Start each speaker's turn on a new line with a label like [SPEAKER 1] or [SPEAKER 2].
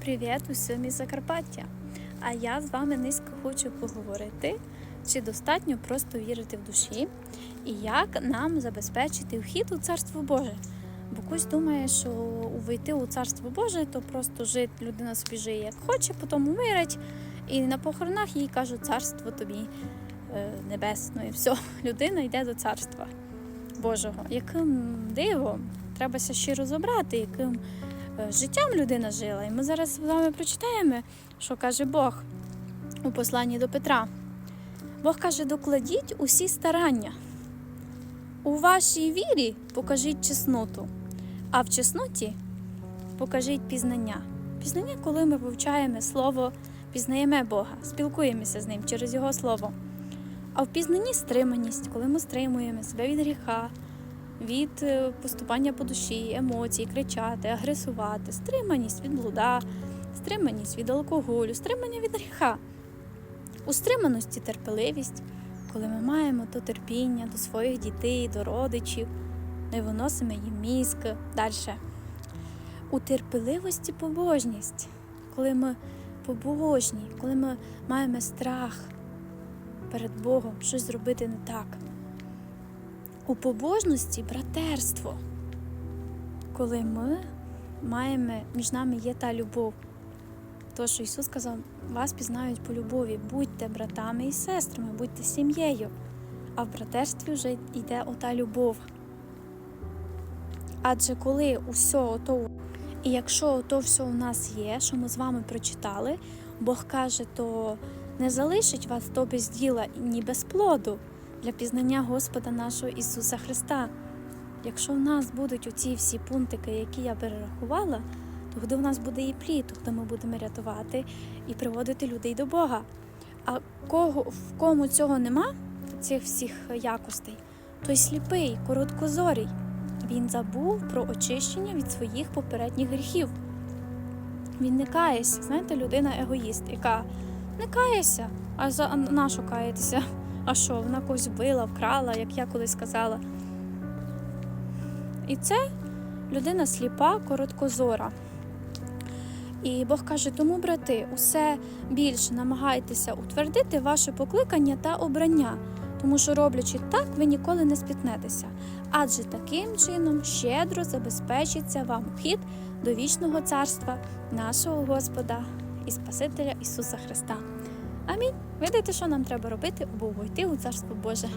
[SPEAKER 1] Привіт усім із Закарпаття! А я з вами низько хочу поговорити, чи достатньо просто вірити в душі і як нам забезпечити вхід у Царство Боже. Бо хтось думає, що увійти у Царство Боже, то просто жити, людина собі жиє як хоче, потім умирить, і на похоронах їй кажуть царство тобі е, небесне. І все, людина йде до царства Божого. Яким дивом? Требася ще розібрати, яким життям людина жила. І ми зараз з вами прочитаємо, що каже Бог у посланні до Петра. Бог каже: докладіть усі старання. У вашій вірі покажіть чесноту, а в чесноті покажіть пізнання. Пізнання, коли ми вивчаємо слово, пізнаємо Бога, спілкуємося з ним через Його слово. А в пізнанні стриманість, коли ми стримуємо себе від гріха, від е, поступання по душі, емоцій, кричати, агресувати, стриманість від блуда, стриманість від алкоголю, стримання від гріха. У стриманості терпеливість, коли ми маємо то терпіння до своїх дітей, до родичів, не виносимо їм мізк далі. У терпеливості побожність, коли ми побожні, коли ми маємо страх перед Богом щось зробити не так. У побожності братерство, коли ми маємо між нами є та любов. То, що Ісус сказав, вас пізнають по любові, будьте братами і сестрами, будьте сім'єю. А в братерстві вже йде ота любов. Адже коли усе ото, і якщо ото все у нас є, що ми з вами прочитали, Бог каже, то не залишить вас то без діла ні без плоду для пізнання Господа нашого Ісуса Христа. Якщо в нас будуть оці всі пунктики, які я перерахувала, то тоді в нас буде і плід, тоді ми будемо рятувати і приводити людей до Бога. А кого, в кому цього нема, цих всіх якостей, той сліпий, короткозорий. Він забув про очищення від своїх попередніх гріхів. Він не кається. Знаєте, людина егоїст, яка не кається, а за а на що каятися? А що, вона когось вбила, вкрала, як я колись сказала. І це людина сліпа, короткозора. І Бог каже: тому, брати, усе більше намагайтеся утвердити ваше покликання та обрання, тому що, роблячи так, ви ніколи не спітнетеся. Адже таким чином щедро забезпечиться вам вхід до вічного царства нашого Господа і Спасителя Ісуса Христа. Амінь. Видайте, що нам треба робити, або увійти у Царство Боже.